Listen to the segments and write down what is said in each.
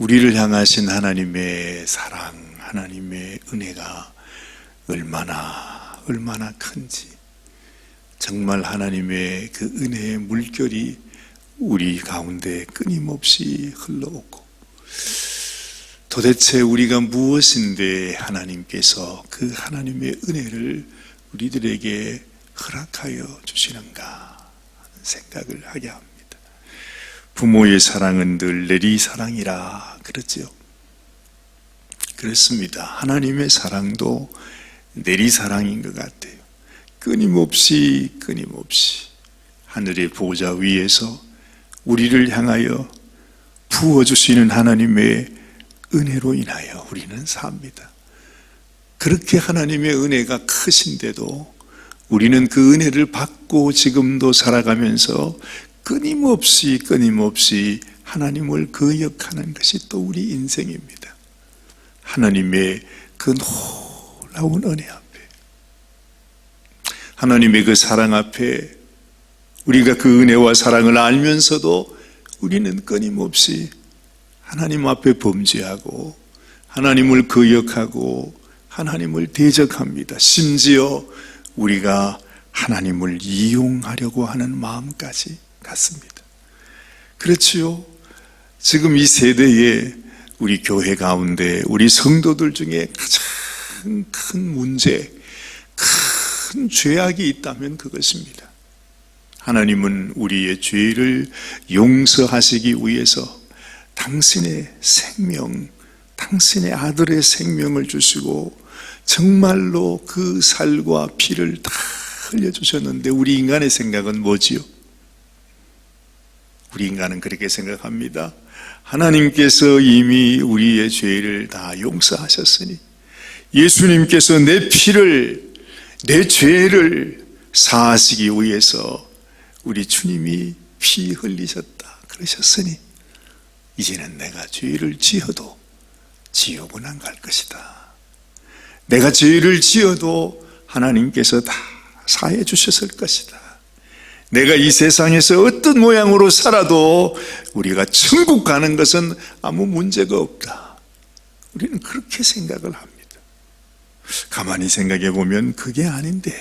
우리를 향하신 하나님의 사랑, 하나님의 은혜가 얼마나, 얼마나 큰지, 정말 하나님의 그 은혜의 물결이 우리 가운데 끊임없이 흘러오고, 도대체 우리가 무엇인데 하나님께서 그 하나님의 은혜를 우리들에게 허락하여 주시는가 하는 생각을 하게 합니다. 부모의 사랑은 늘 내리 사랑이라 그러지요. 그렇습니다. 하나님의 사랑도 내리 사랑인 것 같아요. 끊임없이 끊임없이 하늘의 보좌 위에서 우리를 향하여 부어 주시는 하나님의 은혜로 인하여 우리는 삽니다. 그렇게 하나님의 은혜가 크신데도 우리는 그 은혜를 받고 지금도 살아가면서 끊임없이 끊임없이 하나님을 거역하는 것이 또 우리 인생입니다. 하나님의 그 놀라운 은혜 앞에 하나님의 그 사랑 앞에 우리가 그 은혜와 사랑을 알면서도 우리는 끊임없이 하나님 앞에 범죄하고 하나님을 거역하고 하나님을 대적합니다. 심지어 우리가 하나님을 이용하려고 하는 마음까지 같습니다. 그렇지요. 지금 이 세대에 우리 교회 가운데 우리 성도들 중에 가장 큰 문제, 큰 죄악이 있다면 그것입니다. 하나님은 우리의 죄를 용서하시기 위해서 당신의 생명, 당신의 아들의 생명을 주시고 정말로 그 살과 피를 다 흘려주셨는데 우리 인간의 생각은 뭐지요? 우리 인간은 그렇게 생각합니다. 하나님께서 이미 우리의 죄를 다 용서하셨으니 예수님께서 내 피를 내 죄를 사하시기 위해서 우리 주님이 피 흘리셨다 그러셨으니 이제는 내가 죄를 지어도 지옥은 안 갈 것이다. 내가 죄를 지어도 하나님께서 다 사해 주셨을 것이다. 내가 이 세상에서 어떤 모양으로 살아도 우리가 천국 가는 것은 아무 문제가 없다. 우리는 그렇게 생각을 합니다. 가만히 생각해 보면 그게 아닌데,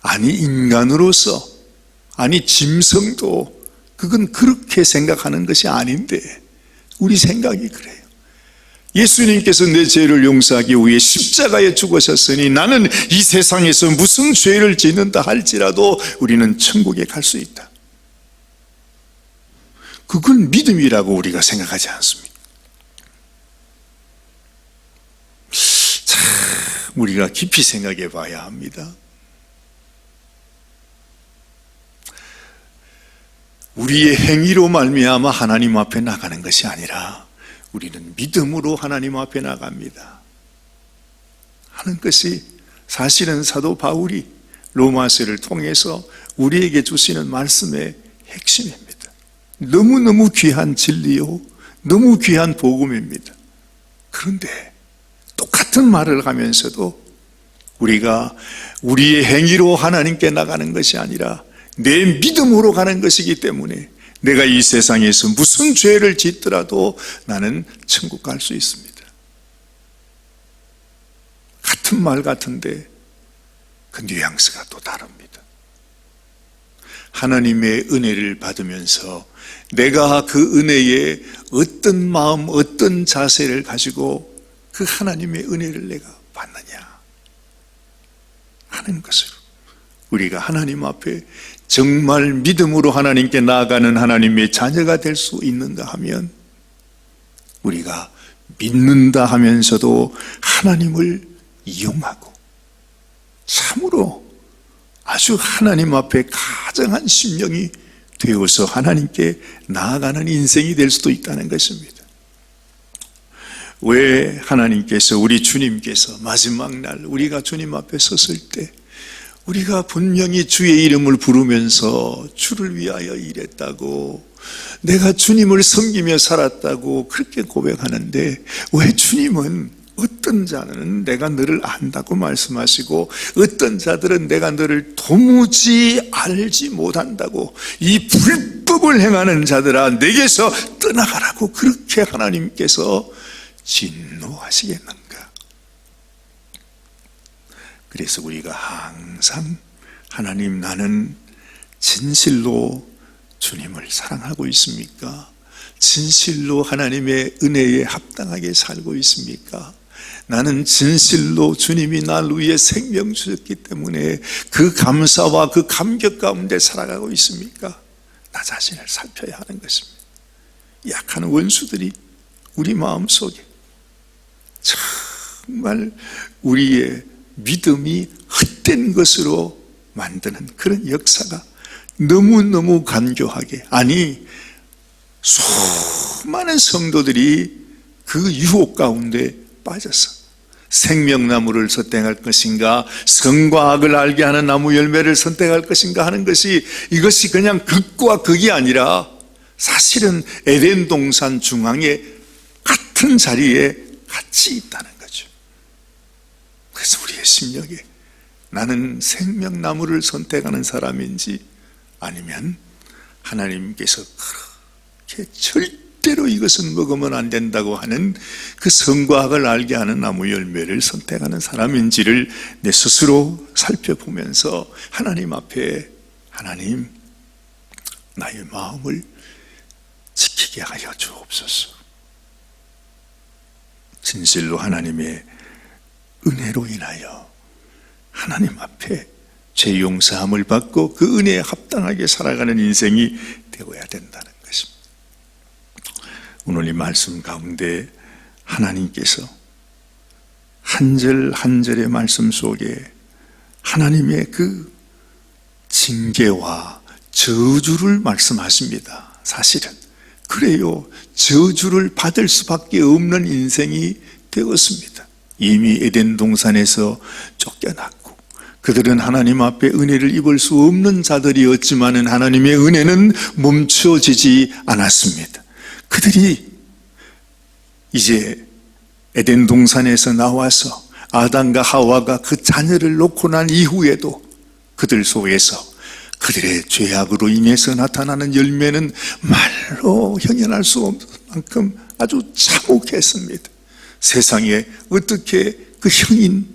아니, 인간으로서, 아니, 짐승도 그건 그렇게 생각하는 것이 아닌데, 우리 생각이 그래요. 예수님께서 내 죄를 용서하기 위해 십자가에 죽으셨으니 나는 이 세상에서 무슨 죄를 짓는다 할지라도 우리는 천국에 갈 수 있다. 그걸 믿음이라고 우리가 생각하지 않습니다. 참, 우리가 깊이 생각해 봐야 합니다. 우리의 행위로 말미암아 하나님 앞에 나가는 것이 아니라 우리는 믿음으로 하나님 앞에 나갑니다. 하는 것이 사실은 사도 바울이 로마서를 통해서 우리에게 주시는 말씀의 핵심입니다. 너무너무 귀한 진리요. 너무 귀한 복음입니다. 그런데 똑같은 말을 하면서도 우리가 우리의 행위로 하나님께 나가는 것이 아니라 내 믿음으로 가는 것이기 때문에 내가 이 세상에서 무슨 죄를 짓더라도 나는 천국 갈 수 있습니다. 같은 말 같은데 그 뉘앙스가 또 다릅니다. 하나님의 은혜를 받으면서 내가 그 은혜에 어떤 마음, 어떤 자세를 가지고 그 하나님의 은혜를 내가 받느냐 하는 것으로 우리가 하나님 앞에 정말 믿음으로 하나님께 나아가는 하나님의 자녀가 될 수 있는가 하면 우리가 믿는다 하면서도 하나님을 이용하고 참으로 아주 하나님 앞에 가정한 심령이 되어서 하나님께 나아가는 인생이 될 수도 있다는 것입니다. 왜 하나님께서 우리 주님께서 마지막 날 우리가 주님 앞에 섰을 때 우리가 분명히 주의 이름을 부르면서 주를 위하여 일했다고 내가 주님을 섬기며 살았다고 그렇게 고백하는데 왜 주님은 어떤 자는 내가 너를 안다고 말씀하시고 어떤 자들은 내가 너를 도무지 알지 못한다고 이 불법을 행하는 자들아 내게서 떠나가라고 그렇게 하나님께서 진노하시겠는가? 그래서 우리가 항상 하나님 나는 진실로 주님을 사랑하고 있습니까? 진실로 하나님의 은혜에 합당하게 살고 있습니까? 나는 진실로 주님이 날 위해 생명 주셨기 때문에 그 감사와 그 감격 가운데 살아가고 있습니까? 나 자신을 살펴야 하는 것입니다. 약한 원수들이 우리 마음 속에 정말 우리의 믿음이 헛된 것으로 만드는 그런 역사가 너무너무 간교하게 아니 수많은 성도들이 그 유혹 가운데 빠져서 생명나무를 선택할 것인가 성과 악을 알게 하는 나무 열매를 선택할 것인가 하는 것이 이것이 그냥 극과 극이 아니라 사실은 에덴 동산 중앙에 같은 자리에 같이 있다는 거죠. 그래서 우리의 심령에 나는 생명나무를 선택하는 사람인지 아니면 하나님께서 그렇게 절대로 이것은 먹으면 안 된다고 하는 그 성과학을 알게 하는 나무 열매를 선택하는 사람인지를 내 스스로 살펴보면서 하나님 앞에 하나님 나의 마음을 지키게 하여 주옵소서. 진실로 하나님의 은혜로 인하여 하나님 앞에 죄 용서함을 받고 그 은혜에 합당하게 살아가는 인생이 되어야 된다는 것입니다. 오늘 이 말씀 가운데 하나님께서 한 절 한 절의 말씀 속에 하나님의 그 징계와 저주를 말씀하십니다. 사실은 그래요. 저주를 받을 수밖에 없는 인생이 되었습니다. 이미 에덴 동산에서 쫓겨났고 그들은 하나님 앞에 은혜를 입을 수 없는 자들이었지만은 하나님의 은혜는 멈춰지지 않았습니다. 그들이 이제 에덴 동산에서 나와서 아담과 하와가 그 자녀를 놓고 난 이후에도 그들 속에서 그들의 죄악으로 인해서 나타나는 열매는 말로 형연할 수 없을 만큼 아주 참혹했습니다. 세상에 어떻게 그 형인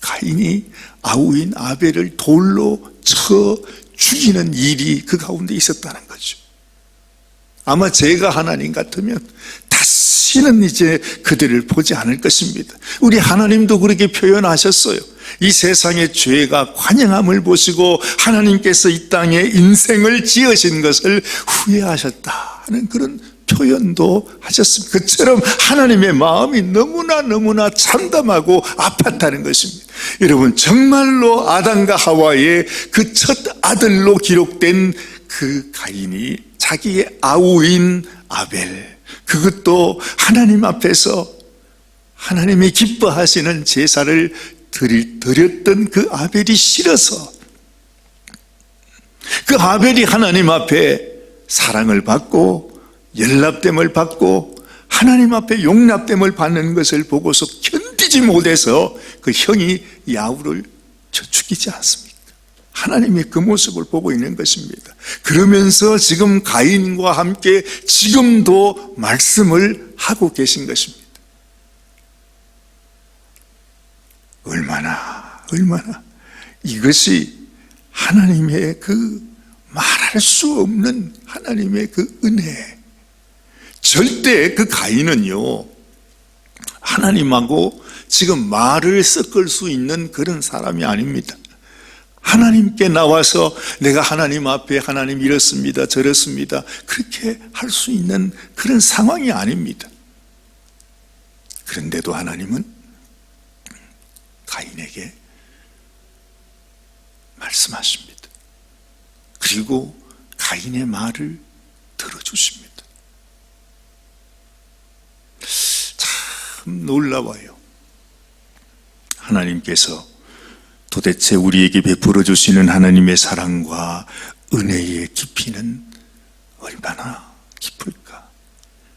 가인이 아우인 아벨을 돌로 쳐 죽이는 일이 그 가운데 있었다는 거죠. 아마 제가 하나님 같으면 다시는 이제 그들을 보지 않을 것입니다. 우리 하나님도 그렇게 표현하셨어요. 이 세상의 죄가 관영함을 보시고 하나님께서 이 땅에 인생을 지으신 것을 후회하셨다는 그런 표현도 하셨습니다. 그처럼 하나님의 마음이 너무나 너무나 참담하고 아팠다는 것입니다. 여러분 정말로 아담과 하와의 그 첫 아들로 기록된 그 가인이 자기의 아우인 아벨 그것도 하나님 앞에서 하나님이 기뻐하시는 제사를 드렸던 그 아벨이 싫어서 그 아벨이 하나님 앞에 사랑을 받고 연락됨을 받고 하나님 앞에 용납됨을 받는 것을 보고서 견디지 못해서 그 형이 야우를 쳐 죽이지 않습니까? 하나님의 그 모습을 보고 있는 것입니다. 그러면서 지금 가인과 함께 지금도 말씀을 하고 계신 것입니다. 얼마나, 얼마나 이것이 하나님의 그 말할 수 없는 하나님의 그 은혜. 절대 그 가인은요, 하나님하고 지금 말을 섞을 수 있는 그런 사람이 아닙니다. 하나님께 나와서 내가 하나님 앞에 하나님 이렇습니다, 저렇습니다. 그렇게 할 수 있는 그런 상황이 아닙니다. 그런데도 하나님은 가인에게 말씀하십니다. 그리고 가인의 말을 들어주십니다. 참 놀라워요. 하나님께서 도대체 우리에게 베풀어 주시는 하나님의 사랑과 은혜의 깊이는 얼마나 깊을까?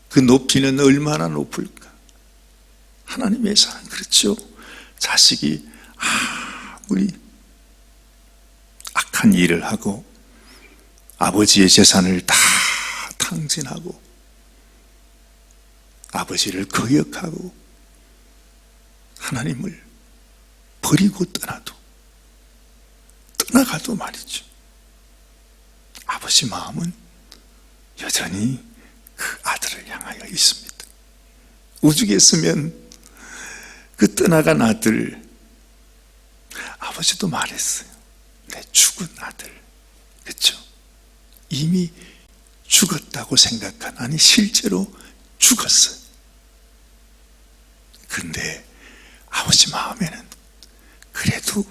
그 높이는 얼마나 높을까? 하나님의 사랑, 그렇죠? 자식이 아무리 악한 일을 하고 아버지의 재산을 다 탕진하고 아버지를 거역하고 하나님을 버리고 떠나도 떠나가도 말이죠. 아버지 마음은 여전히 그 아들을 향하여 있습니다. 우주겠으면 그 떠나간 아들 아버지도 말했어요. 내 죽은 아들. 그렇죠? 이미 죽었다고 생각한 아니 실제로 죽었어요. 근데 아버지 마음에는 그래도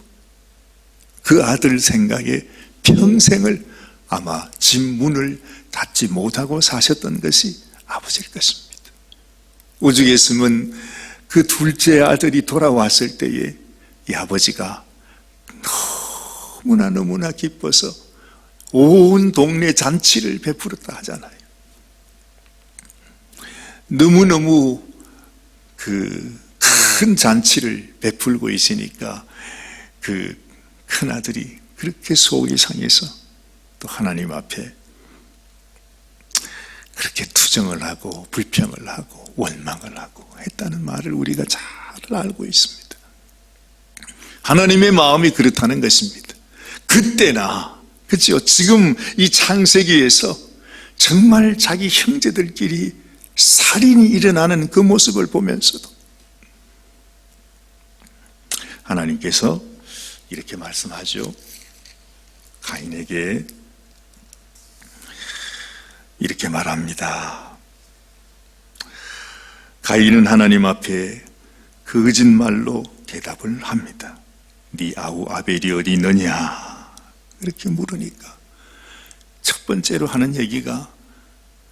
그 아들 생각에 평생을 아마 집 문을 닫지 못하고 사셨던 것이 아버지일 것입니다. 했으면 그 둘째 아들이 돌아왔을 때에 이 아버지가 너무나 너무나 기뻐서 온 동네 잔치를 베풀었다 하잖아요. 너무너무 그 큰 잔치를 베풀고 있으니까 그 큰 아들이 그렇게 속이 상해서 또 하나님 앞에 그렇게 투정을 하고 불평을 하고 원망을 하고 했다는 말을 우리가 잘 알고 있습니다. 하나님의 마음이 그렇다는 것입니다. 그때나 그죠? 지금 이 창세기에서 정말 자기 형제들끼리 살인이 일어나는 그 모습을 보면서도 하나님께서 이렇게 말씀하죠. 가인에게 이렇게 말합니다. 가인은 하나님 앞에 거짓말로 대답을 합니다. 네 아우 아벨이 어디 있느냐? 이렇게 물으니까 첫 번째로 하는 얘기가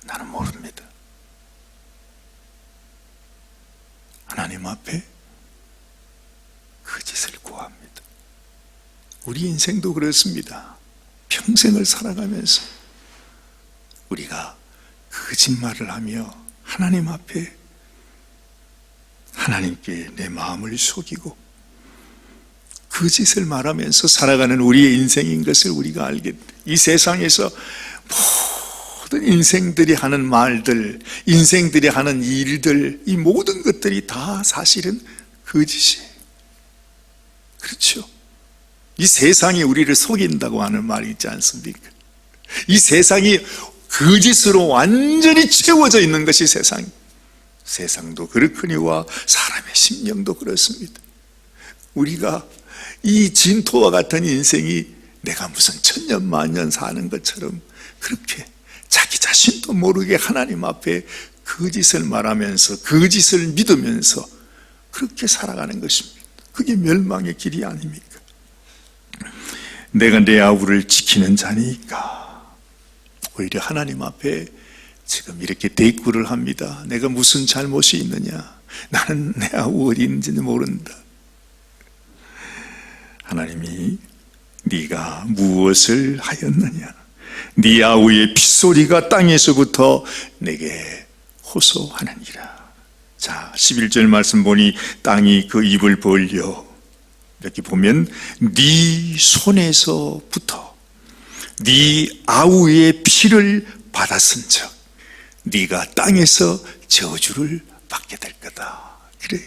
나는 모릅니다. 하나님 앞에 그 짓을 구합니다. 우리 인생도 그렇습니다. 평생을 살아가면서 우리가 거짓말을 하며 하나님 앞에 하나님께 내 마음을 속이고 그 짓을 말하면서 살아가는 우리의 인생인 것을 우리가 알게 돼. 이 세상에서 모든 인생들이 하는 말들, 인생들이 하는 일들, 이 모든 것들이 다 사실은 거짓이에요. 그렇죠? 이 세상이 우리를 속인다고 하는 말이 있지 않습니까? 이 세상이 거짓으로 완전히 채워져 있는 것이 세상. 세상도 그렇거니와 사람의 심령도 그렇습니다. 우리가 이 진토와 같은 인생이 내가 무슨 천년 만년 사는 것처럼 그렇게 자기 자신도 모르게 하나님 앞에 거짓을 말하면서 거짓을 믿으면서 그렇게 살아가는 것입니다. 그게 멸망의 길이 아닙니까? 내가 내 아우를 지키는 자니까 오히려 하나님 앞에 지금 이렇게 대꾸를 합니다. 내가 무슨 잘못이 있느냐? 나는 내 아우 어디 있는지 모른다. 하나님이 네가 무엇을 하였느냐? 네 아우의 핏소리가 땅에서부터 내게 호소하느니라. 자, 11절 말씀 보니 땅이 그 입을 벌려 이렇게 보면 네 손에서부터 네 아우의 피를 받았은즉 네가 땅에서 저주를 받게 될 거다. 그래.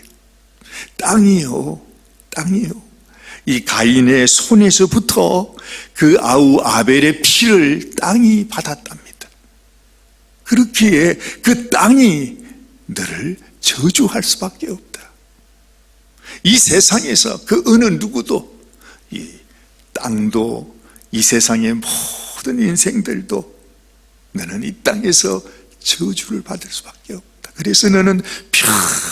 땅이요. 땅이요. 이 가인의 손에서부터 그 아우 아벨의 피를 땅이 받았답니다. 그렇기에 그 땅이 너를 저주할 수밖에 없다. 이 세상에서 그 어느 누구도 이 땅도 이 세상의 모든 인생들도 너는 이 땅에서 저주를 받을 수밖에 없다. 그래서 너는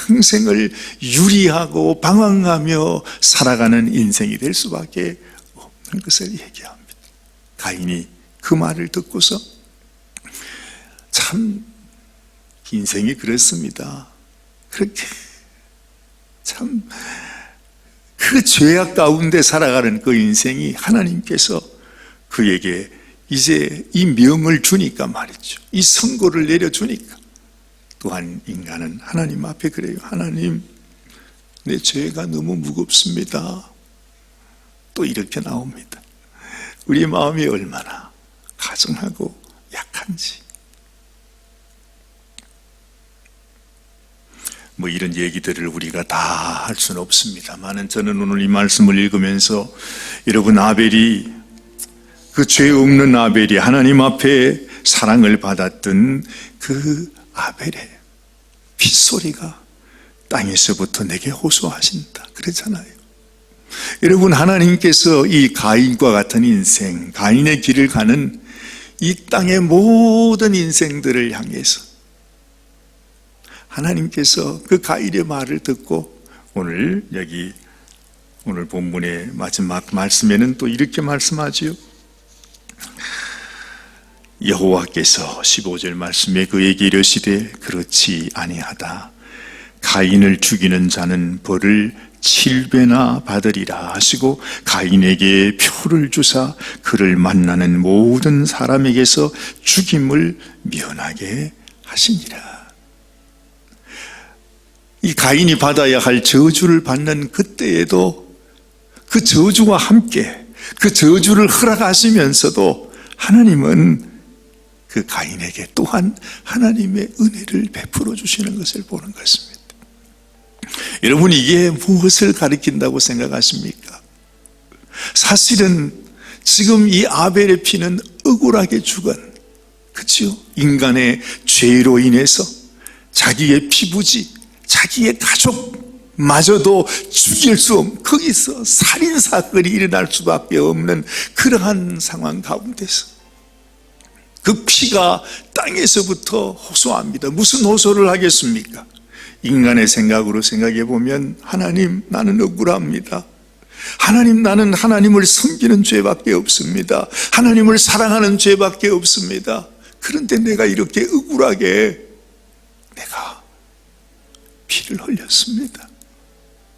평생을 유리하고 방황하며 살아가는 인생이 될 수밖에 없는 것을 얘기합니다. 가인이 그 말을 듣고서 참 인생이 그렇습니다. 그렇게 참 그 죄악 가운데 살아가는 그 인생이 하나님께서 그에게 이제 이 명을 주니까 말이죠. 이 선고를 내려주니까. 또한 인간은 하나님 앞에 그래요. 하나님, 내 죄가 너무 무겁습니다. 또 이렇게 나옵니다. 우리 마음이 얼마나 가정하고 약한지. 뭐 이런 얘기들을 우리가 다 할 수는 없습니다만은 저는 오늘 이 말씀을 읽으면서 여러분 아벨이 그 죄 없는 아벨이 하나님 앞에 사랑을 받았던 그 아벨의 핏소리가 땅에서부터 내게 호소하신다 그랬잖아요. 여러분 하나님께서 이 가인과 같은 인생, 가인의 길을 가는 이 땅의 모든 인생들을 향해서 하나님께서 그 가인의 말을 듣고 오늘 여기 오늘 본문의 마지막 말씀에는 또 이렇게 말씀하지요. 여호와께서 15절 말씀에 그에게 이르시되 그렇지 아니하다. 가인을 죽이는 자는 벌을 7배나 받으리라 하시고 가인에게 표를 주사 그를 만나는 모든 사람에게서 죽임을 면하게 하시니라. 이 가인이 받아야 할 저주를 받는 그때에도 그 저주와 함께 그 저주를 허락하시면서도 하나님은 그 가인에게 또한 하나님의 은혜를 베풀어 주시는 것을 보는 것입니다. 여러분 이게 무엇을 가리킨다고 생각하십니까? 사실은 지금 이 아벨의 피는 억울하게 죽은 그죠? 인간의 죄로 인해서 자기의 피부지, 자기의 가족마저도 죽일 수 없는 거기서 살인 사건이 일어날 수밖에 없는 그러한 상황 가운데서 그 피가 땅에서부터 호소합니다. 무슨 호소를 하겠습니까? 인간의 생각으로 생각해 보면 하나님 나는 억울합니다. 하나님 나는 하나님을 섬기는 죄밖에 없습니다. 하나님을 사랑하는 죄밖에 없습니다. 그런데 내가 이렇게 억울하게 내가 피를 흘렸습니다.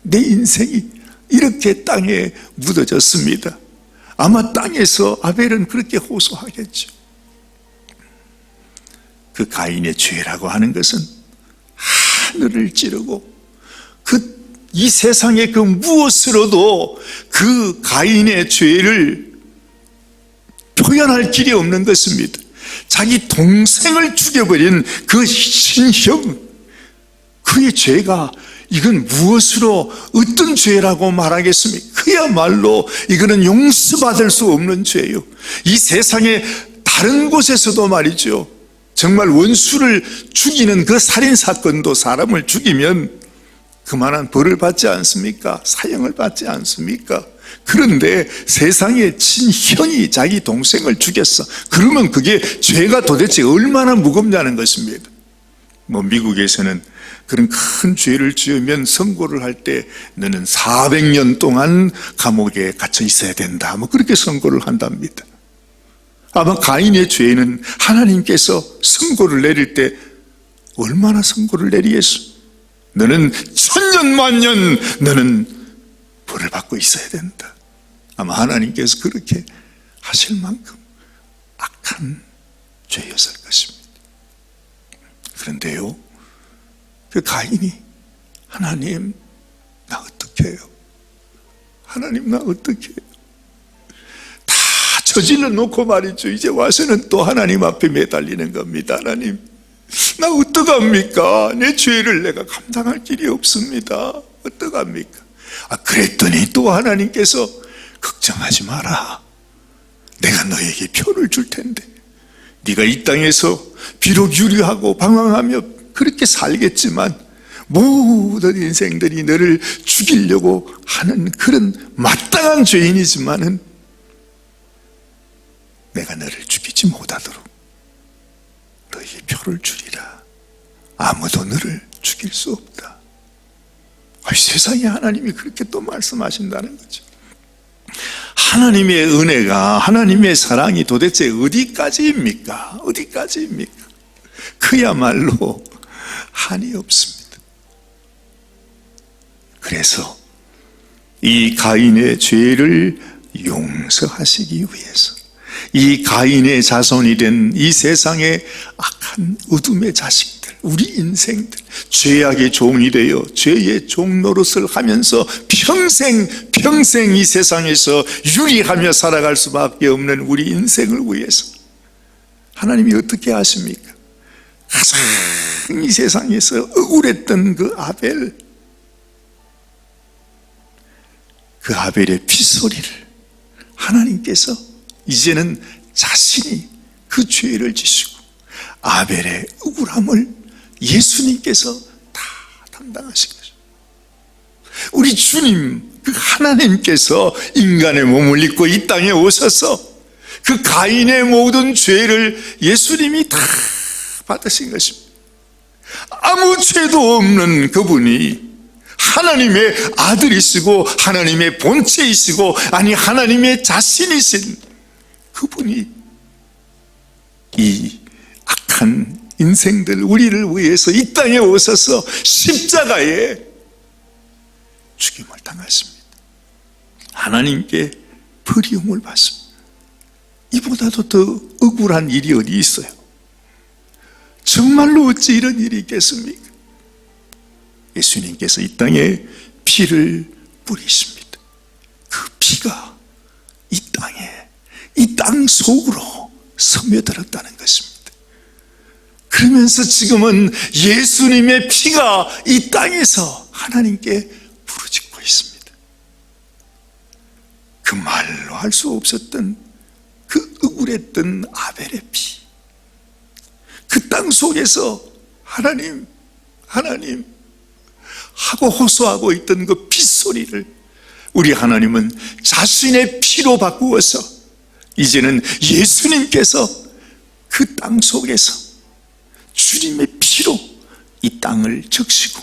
내 인생이 이렇게 땅에 묻어졌습니다. 아마 땅에서 아벨은 그렇게 호소하겠죠. 그 가인의 죄라고 하는 것은 하늘을 찌르고 그 이 세상의 그 무엇으로도 그 가인의 죄를 표현할 길이 없는 것입니다. 자기 동생을 죽여버린 그 신형 그의 죄가 이건 무엇으로 어떤 죄라고 말하겠습니까? 그야말로 이거는 용서받을 수 없는 죄요. 이 세상의 다른 곳에서도 말이죠. 정말 원수를 죽이는 그 살인 사건도 사람을 죽이면 그만한 벌을 받지 않습니까? 사형을 받지 않습니까? 그런데 세상에 친형이 자기 동생을 죽였어. 그러면 그게 죄가 도대체 얼마나 무겁냐는 것입니다. 뭐 미국에서는 그런 큰 죄를 지으면 선고를 할 때 너는 400년 동안 감옥에 갇혀 있어야 된다. 뭐 그렇게 선고를 한답니다. 아마 가인의 죄는 하나님께서 선고를 내릴 때 얼마나 선고를 내리겠어? 너는 천년 만년 너는 벌을 받고 있어야 된다. 아마 하나님께서 그렇게 하실 만큼 악한 죄였을 것입니다. 그런데요, 그 가인이 하나님 나 어떻게 해요? 하나님 나 어떻게 해요? 다 저질러 놓고 말이죠. 이제 와서는 또 하나님 앞에 매달리는 겁니다. 하나님 나 어떡합니까? 내 죄를 내가 감당할 길이 없습니다. 어떡합니까? 아, 그랬더니 또 하나님께서 걱정하지 마라. 내가 너에게 표를 줄 텐데. 네가 이 땅에서 비록 유리하고 방황하며 그렇게 살겠지만 모든 인생들이 너를 죽이려고 하는 그런 마땅한 죄인이지만은 내가 너를 죽이지 못하도록 너에게 표를 주리라. 아무도 너를 죽일 수 없다. 아, 세상에 하나님이 그렇게 또 말씀하신다는 거죠. 하나님의 은혜가, 하나님의 사랑이 도대체 어디까지입니까? 어디까지입니까? 그야말로 한이 없습니다. 그래서 이 가인의 죄를 용서하시기 위해서 이 가인의 자손이 된 이 세상의 악한 어둠의 자식들, 우리 인생들, 죄악의 종이 되어 죄의 종 노릇을 하면서 평생, 평생 이 세상에서 유리하며 살아갈 수밖에 없는 우리 인생을 위해서 하나님이 어떻게 하십니까? 가장 이 세상에서 억울했던 그 아벨 그 아벨의 핏소리를 하나님께서 이제는 자신이 그 죄를 지시고 아벨의 억울함을 예수님께서 다 담당하신 거죠. 우리 주님, 그 하나님께서 인간의 몸을 입고 이 땅에 오셔서 그 가인의 모든 죄를 예수님이 다 받으신 것입니다. 아무 죄도 없는 그분이 하나님의 아들이시고 하나님의 본체이시고 아니 하나님의 자신이신 그분이 이 악한 인생들 우리를 위해서 이 땅에 오셔서 십자가에 죽임을 당하십니다. 하나님께 버리움을 받습니다. 이보다도 더 억울한 일이 어디 있어요? 정말로 어찌 이런 일이 있겠습니까? 예수님께서 이 땅에 피를 뿌리십니다. 그 피가 이 땅에, 이 땅 속으로 스며들었다는 것입니다. 그러면서 지금은 예수님의 피가 이 땅에서 하나님께 부르짖고 있습니다. 그 말로 할 수 없었던 그 억울했던 아벨의 피. 그 땅 속에서 하나님, 하나님 하고 호소하고 있던 그 핏소리를 우리 하나님은 자신의 피로 바꾸어서 이제는 예수님께서 그 땅 속에서 주님의 피로 이 땅을 적시고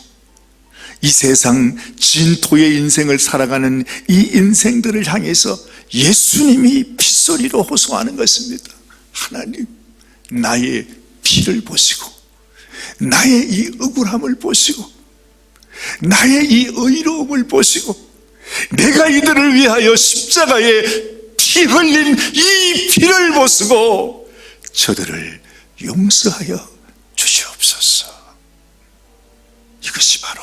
이 세상 진토의 인생을 살아가는 이 인생들을 향해서 예수님이 핏소리로 호소하는 것입니다. 하나님, 나의 피를 보시고, 나의 이 억울함을 보시고, 나의 이 의로움을 보시고, 내가 이들을 위하여 십자가에 피 흘린 이 피를 보시고, 저들을 용서하여 주시옵소서. 이것이 바로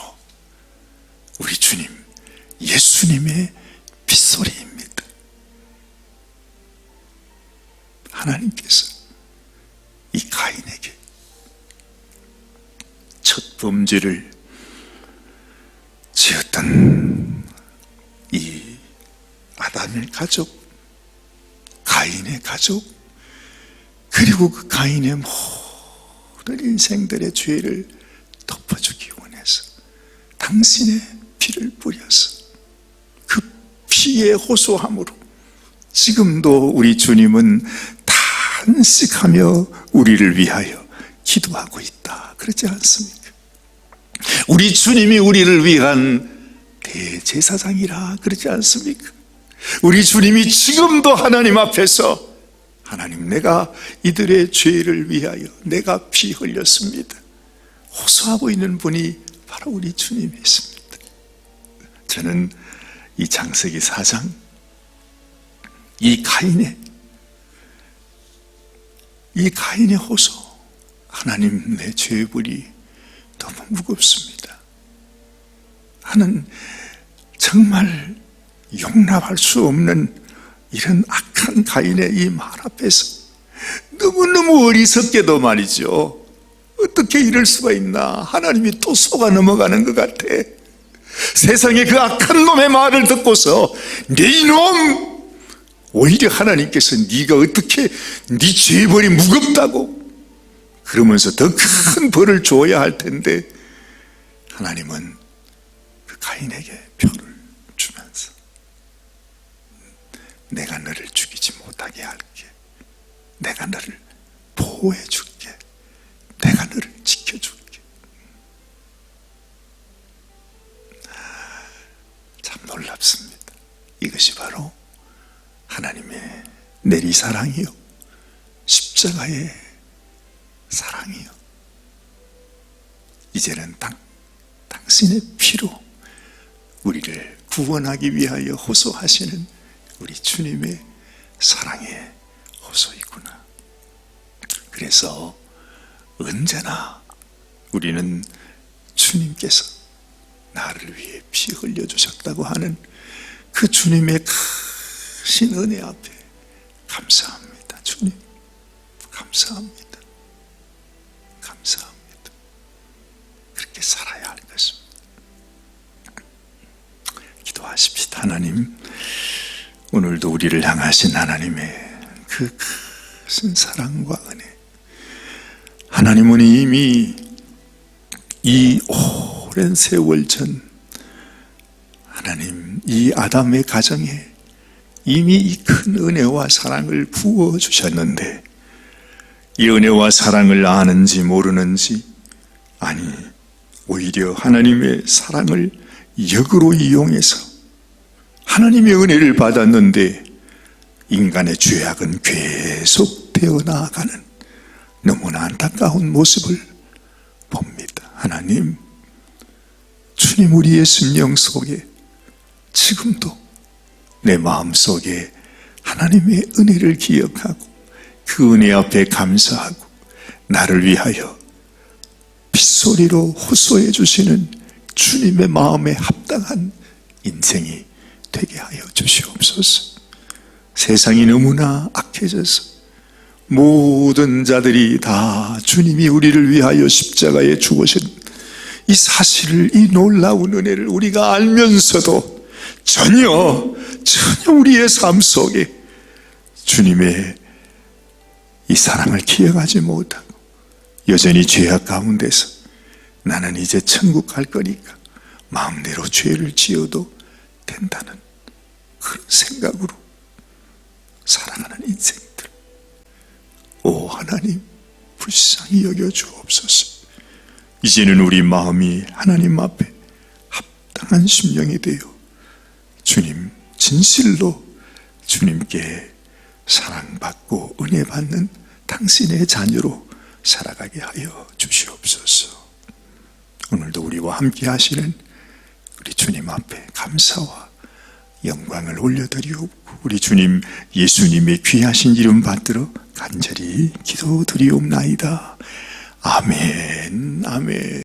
우리 주님, 예수님의 빗소리입니다. 하나님께서 이 가인에게 첫 범죄를 지었던 이 아담의 가족, 가인의 가족, 그리고 그 가인의 모든 인생들의 죄를 덮어주기 원해서 당신의 피를 뿌려서 그 피의 호소함으로 지금도 우리 주님은 단식하며 우리를 위하여 기도하고 있다. 그렇지 않습니까? 우리 주님이 우리를 위한 대제사장이라 그렇지 않습니까? 우리 주님이 지금도 하나님 앞에서 하나님 내가 이들의 죄를 위하여 내가 피 흘렸습니다. 호소하고 있는 분이 바로 우리 주님이십니다. 저는 이 장세기 4장 이 가인의 이 가인의 호소 하나님 내 죄불이 너무 무겁습니다. 하는 정말 용납할 수 없는 이런 악한 가인의 이 말 앞에서 너무너무 어리석게도 말이죠. 어떻게 이럴 수가 있나? 하나님이 또 속아 넘어가는 것 같아. 세상에 그 악한 놈의 말을 듣고서 네 이놈! 오히려 하나님께서 네가 어떻게 네 죄벌이 무겁다고 그러면서 더 큰 벌을 줘야 할 텐데 하나님은 그 가인에게 표를 주면서 내가 너를 죽이지 못하게 할게. 내가 너를 보호해 줄게. 내가 너를 지켜줄게. 참 놀랍습니다. 이것이 바로 하나님의 내리 사랑이요. 십자가의 사랑이요. 이제는 당, 당신의 피로 우리를 구원하기 위하여 호소하시는 우리 주님의 사랑의 호소이구나. 그래서 언제나 우리는 주님께서 나를 위해 피 흘려주셨다고 하는 그 주님의 크 신 은혜 앞에 감사합니다. 주님, 감사합니다. 감사합니다. 이렇게 살아야 할 것입니다. 기도하십시다. 하나님, 오늘도 우리를 향하신 하나님의 그 큰 사랑과 은혜. 하나님은 이미 이 오랜 세월 전 하나님 이 아담의 가정에 이미 이 큰 은혜와 사랑을 부어 주셨는데 이 은혜와 사랑을 아는지 모르는지 아니 오히려 하나님의 사랑을 역으로 이용해서 하나님의 은혜를 받았는데 인간의 죄악은 계속 되어 나아가는 너무나 안타까운 모습을 봅니다. 하나님, 주님 우리의 심령 속에 지금도 내 마음 속에 하나님의 은혜를 기억하고 그 은혜 앞에 감사하고 나를 위하여 빗소리로 호소해 주시는 주님의 마음에 합당한 인생이 되게 하여 주시옵소서. 세상이 너무나 악해져서 모든 자들이 다 주님이 우리를 위하여 십자가에 죽으신 이 사실을, 이 놀라운 은혜를 우리가 알면서도 전혀, 전혀 우리의 삶 속에 주님의 이 사랑을 기억하지 못하고 여전히 죄악 가운데서 나는 이제 천국 갈 거니까 마음대로 죄를 지어도 된다는 그런 생각으로 살아가는 인생들. 오 하나님 불쌍히 여겨 주옵소서. 이제는 우리 마음이 하나님 앞에 합당한 심령이 되어 주님 진실로 주님께 사랑받고 은혜 받는 당신의 자녀로 살아가게 하여 주시옵소서. 오늘도 우리와 함께 하시는 우리 주님 앞에 감사와 영광을 올려드리옵고 우리 주님 예수님의 귀하신 이름 받들어 간절히 기도드리옵나이다. 아멘, 아멘.